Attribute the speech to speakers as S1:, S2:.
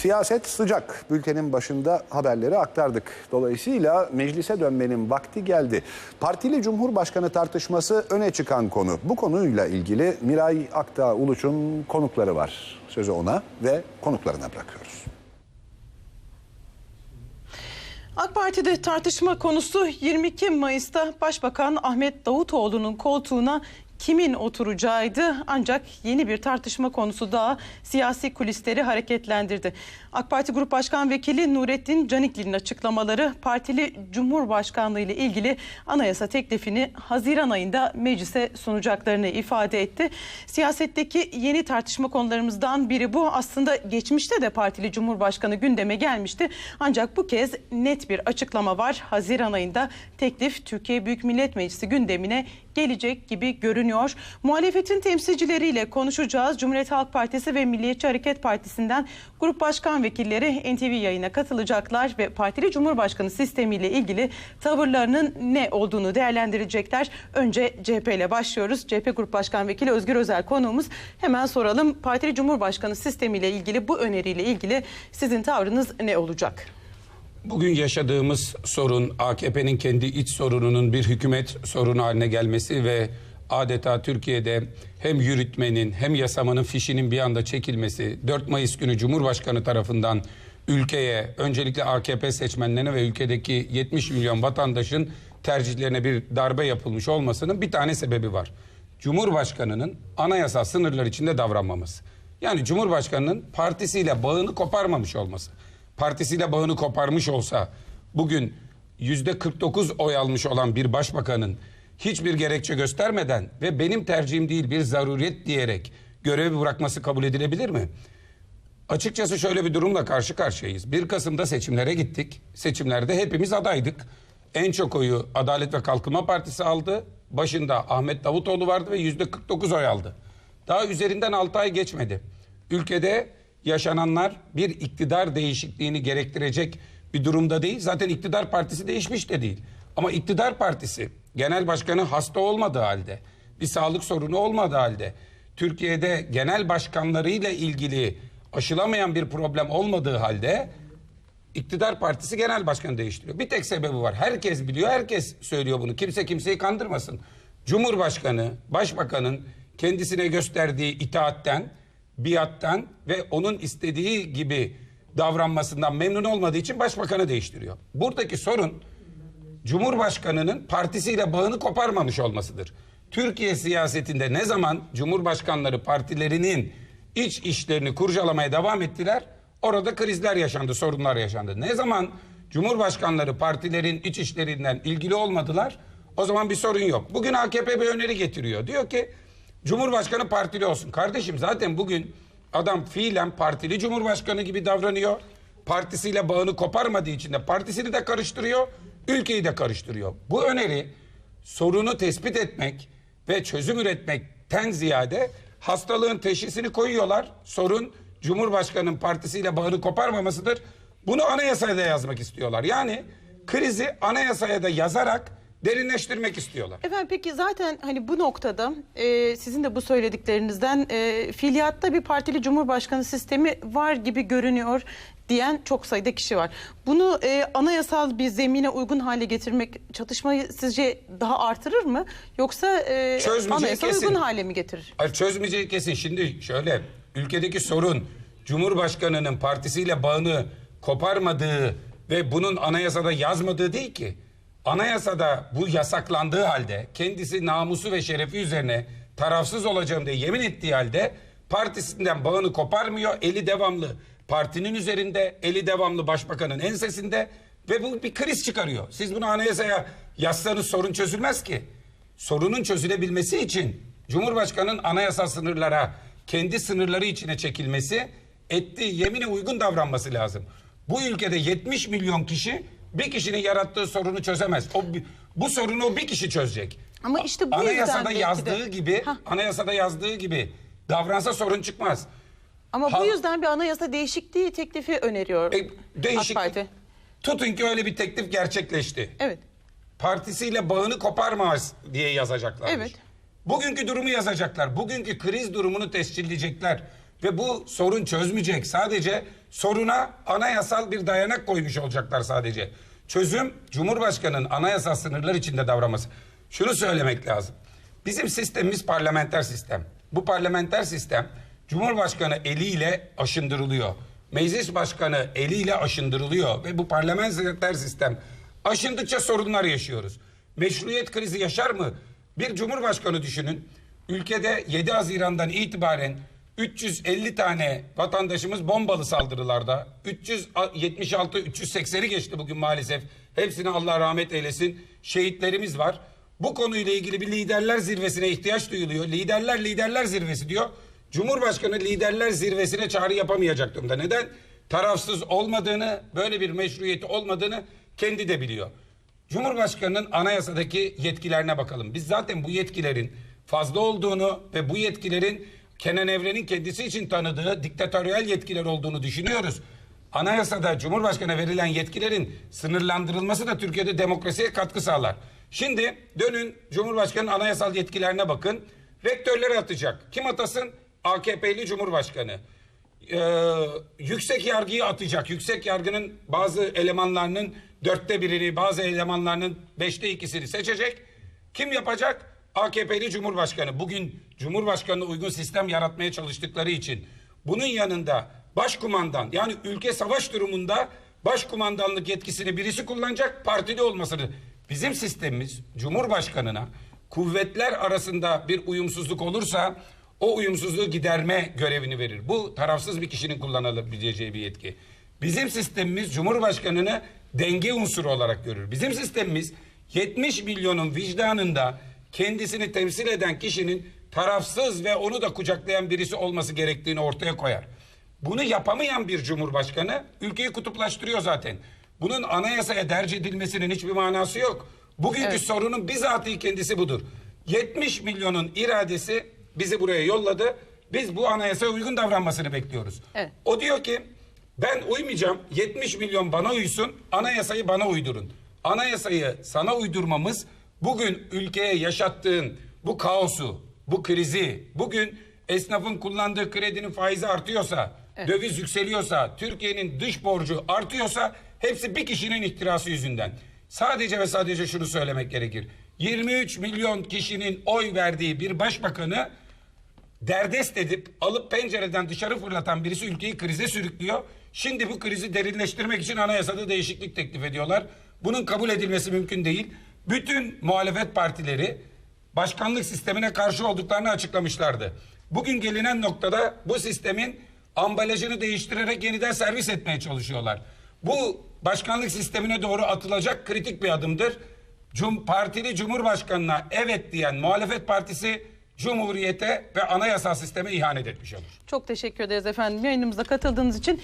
S1: Siyaset sıcak. Bültenin başında haberleri aktardık. Dolayısıyla meclise dönmenin vakti geldi. Partili Cumhurbaşkanı tartışması öne çıkan konu. Bu konuyla ilgili Miray Akdağ Uluç'un konukları var. Sözü ona ve konuklarına bırakıyoruz.
S2: AK Parti'de tartışma konusu 22 Mayıs'ta Başbakan Ahmet Davutoğlu'nun koltuğuna kimin oturacağıydı ancak yeni bir tartışma konusu daha siyasi kulisleri hareketlendirdi. AK Parti Grup Başkan Vekili Nurettin Canikli'nin açıklamaları partili Cumhurbaşkanlığı ile ilgili anayasa teklifini Haziran ayında meclise sunacaklarını ifade etti. Siyasetteki yeni tartışma konularımızdan biri bu. Aslında geçmişte de partili Cumhurbaşkanı gündeme gelmişti. Ancak bu kez net bir açıklama var. Haziran ayında teklif Türkiye Büyük Millet Meclisi gündemine gelecek gibi görünüyor. Muhalefetin temsilcileriyle konuşacağız. Cumhuriyet Halk Partisi ve Milliyetçi Hareket Partisi'nden grup başkan vekilleri NTV yayına katılacaklar ve partili Cumhurbaşkanı sistemiyle ilgili tavırlarının ne olduğunu değerlendirecekler. Önce CHP ile başlıyoruz. CHP Grup Başkan Vekili Özgür Özel konuğumuz. Hemen soralım. Partili Cumhurbaşkanı sistemiyle ilgili bu öneriyle ilgili sizin tavrınız ne olacak?
S3: Bugün yaşadığımız sorun AKP'nin kendi iç sorununun bir hükümet sorunu haline gelmesi ve adeta Türkiye'de hem yürütmenin hem yasamanın fişinin bir anda çekilmesi 4 Mayıs günü Cumhurbaşkanı tarafından ülkeye öncelikle AKP seçmenlerine ve ülkedeki 70 milyon vatandaşın tercihlerine bir darbe yapılmış olmasının bir tane sebebi var. Cumhurbaşkanının anayasal sınırlar içinde davranmaması. Yani Cumhurbaşkanının partisiyle bağını koparmamış olması partisiyle bağını koparmış olsa bugün yüzde 49 oy almış olan bir başbakanın hiçbir gerekçe göstermeden ve benim tercihim değil bir zaruret diyerek görevi bırakması kabul edilebilir mi? Açıkçası şöyle bir durumla karşı karşıyayız. 1 Kasım'da seçimlere gittik. Seçimlerde hepimiz adaydık. En çok oyu Adalet ve Kalkınma Partisi aldı. Başında Ahmet Davutoğlu vardı ve yüzde 49 oy aldı. Daha üzerinden 6 ay geçmedi. Ülkede yaşananlar bir iktidar değişikliğini gerektirecek bir durumda değil. Zaten iktidar partisi değişmiş de değil. Ama iktidar partisi genel başkanı hasta olmadığı halde, bir sağlık sorunu olmadığı halde, Türkiye'de genel başkanlarıyla ilgili aşılamayan bir problem olmadığı halde iktidar partisi genel başkanı değiştiriyor. Bir tek sebebi var. Herkes biliyor, herkes söylüyor bunu. Kimse kimseyi kandırmasın. Cumhurbaşkanı, başbakanın kendisine gösterdiği itaatten, biattan ve onun istediği gibi davranmasından memnun olmadığı için başbakanı değiştiriyor. Buradaki sorun Cumhurbaşkanının partisiyle bağını koparmamış olmasıdır. Türkiye siyasetinde ne zaman Cumhurbaşkanları partilerinin iç işlerini kurcalamaya devam ettiler, orada krizler yaşandı, sorunlar yaşandı. Ne zaman Cumhurbaşkanları partilerin iç işlerinden ilgili olmadılar, o zaman bir sorun yok. Bugün AKP bir öneri getiriyor. Diyor ki Cumhurbaşkanı partili olsun. Kardeşim zaten bugün adam fiilen partili cumhurbaşkanı gibi davranıyor. Partisiyle bağını koparmadığı için de partisini de karıştırıyor, ülkeyi de karıştırıyor. Bu öneri sorunu tespit etmek ve çözüm üretmekten ziyade hastalığın teşhisini koyuyorlar. Sorun Cumhurbaşkanı'nın partisiyle bağını koparmamasıdır. Bunu anayasaya da yazmak istiyorlar. Yani krizi anayasaya da yazarak derinleştirmek istiyorlar.
S2: Efendim peki zaten hani bu noktada e, sizin de bu söylediklerinizden e, fiiliyatta bir partili cumhurbaşkanı sistemi var gibi görünüyor diyen çok sayıda kişi var. Bunu e, anayasal bir zemine uygun hale getirmek çatışmayı sizce daha artırır mı? Yoksa e,
S3: Çözmeyeceği
S2: anayasal
S3: kesin.
S2: uygun hale mi getirir?
S3: Hayır, çözmeyeceği kesin. Şimdi şöyle ülkedeki sorun Cumhurbaşkanı'nın partisiyle bağını koparmadığı ve bunun anayasada yazmadığı değil ki. Anayasada bu yasaklandığı halde kendisi namusu ve şerefi üzerine tarafsız olacağım diye yemin ettiği halde partisinden bağını koparmıyor. Eli devamlı partinin üzerinde, eli devamlı başbakanın ensesinde ve bu bir kriz çıkarıyor. Siz bunu anayasaya yazsanız sorun çözülmez ki. Sorunun çözülebilmesi için Cumhurbaşkanı'nın anayasal sınırlara, kendi sınırları içine çekilmesi, ettiği yemine uygun davranması lazım. Bu ülkede 70 milyon kişi bir kişinin yarattığı sorunu çözemez. O bu sorunu o bir kişi çözecek.
S2: Ama işte bu yüzden
S3: anayasada
S2: belki de-
S3: yazdığı gibi,
S2: Hah.
S3: anayasada yazdığı gibi davransa sorun çıkmaz.
S2: Ama
S3: Ha-
S2: bu yüzden bir anayasa değişikliği teklifi öneriyor
S3: E.
S2: AK Parti.
S3: Tutun ki öyle bir teklif gerçekleşti.
S2: Evet.
S3: partisiyle bağını koparmaz diye yazacaklar.
S2: Evet.
S3: Bugünkü durumu yazacaklar. Bugünkü kriz durumunu tescilleyecekler. Ve bu sorun çözmeyecek. Sadece soruna anayasal bir dayanak koymuş olacaklar sadece. Çözüm Cumhurbaşkanı'nın anayasal sınırlar içinde davranması. Şunu söylemek lazım. Bizim sistemimiz parlamenter sistem. Bu parlamenter sistem Cumhurbaşkanı eliyle aşındırılıyor. Meclis başkanı eliyle aşındırılıyor ve bu parlamenter sistem aşındıkça sorunlar yaşıyoruz. Meşruiyet krizi yaşar mı? Bir cumhurbaşkanı düşünün. Ülkede 7 Haziran'dan itibaren 350 tane vatandaşımız bombalı saldırılarda. 376 380'i geçti bugün maalesef. Hepsine Allah rahmet eylesin. Şehitlerimiz var. Bu konuyla ilgili bir liderler zirvesine ihtiyaç duyuluyor. Liderler liderler zirvesi diyor. Cumhurbaşkanı liderler zirvesine çağrı yapamayacak durumda. Neden? Tarafsız olmadığını, böyle bir meşruiyeti olmadığını kendi de biliyor. Cumhurbaşkanının anayasadaki yetkilerine bakalım. Biz zaten bu yetkilerin fazla olduğunu ve bu yetkilerin Kenan Evren'in kendisi için tanıdığı diktatöryel yetkiler olduğunu düşünüyoruz. Anayasada Cumhurbaşkanı'na verilen yetkilerin sınırlandırılması da Türkiye'de demokrasiye katkı sağlar. Şimdi dönün Cumhurbaşkanı'nın anayasal yetkilerine bakın. Rektörleri atacak. Kim atasın? AKP'li Cumhurbaşkanı. Ee, yüksek yargıyı atacak. Yüksek yargının bazı elemanlarının dörtte birini, bazı elemanlarının beşte ikisini seçecek. Kim yapacak? AKP'li Cumhurbaşkanı. Bugün Cumhurbaşkanı'na uygun sistem yaratmaya çalıştıkları için. Bunun yanında başkumandan yani ülke savaş durumunda başkumandanlık yetkisini birisi kullanacak partili olmasını. Bizim sistemimiz Cumhurbaşkanı'na kuvvetler arasında bir uyumsuzluk olursa o uyumsuzluğu giderme görevini verir. Bu tarafsız bir kişinin kullanabileceği bir yetki. Bizim sistemimiz Cumhurbaşkanı'nı denge unsuru olarak görür. Bizim sistemimiz 70 milyonun vicdanında kendisini temsil eden kişinin tarafsız ve onu da kucaklayan birisi olması gerektiğini ortaya koyar. Bunu yapamayan bir cumhurbaşkanı ülkeyi kutuplaştırıyor zaten. Bunun anayasaya derc edilmesinin hiçbir manası yok. Bugünkü
S2: Evet.
S3: sorunun bizatihi kendisi budur. 70 milyonun iradesi bizi buraya yolladı. Biz bu anayasaya uygun davranmasını bekliyoruz.
S2: Evet.
S3: O diyor ki ben uymayacağım 70 milyon bana uysun anayasayı bana uydurun. Anayasayı sana uydurmamız bugün ülkeye yaşattığın bu kaosu, bu krizi, bugün esnafın kullandığı kredinin faizi artıyorsa, döviz yükseliyorsa, Türkiye'nin dış borcu artıyorsa hepsi bir kişinin ihtirası yüzünden. Sadece ve sadece şunu söylemek gerekir. 23 milyon kişinin oy verdiği bir başbakanı derdest edip alıp pencereden dışarı fırlatan birisi ülkeyi krize sürüklüyor. Şimdi bu krizi derinleştirmek için anayasada değişiklik teklif ediyorlar. Bunun kabul edilmesi mümkün değil. Bütün muhalefet partileri başkanlık sistemine karşı olduklarını açıklamışlardı. Bugün gelinen noktada bu sistemin ambalajını değiştirerek yeniden servis etmeye çalışıyorlar. Bu başkanlık sistemine doğru atılacak kritik bir adımdır. Cum partili Cumhurbaşkanına evet diyen muhalefet partisi Cumhuriyete ve anayasal sisteme ihanet etmiş olur.
S2: Çok teşekkür ederiz efendim yayınımıza katıldığınız için.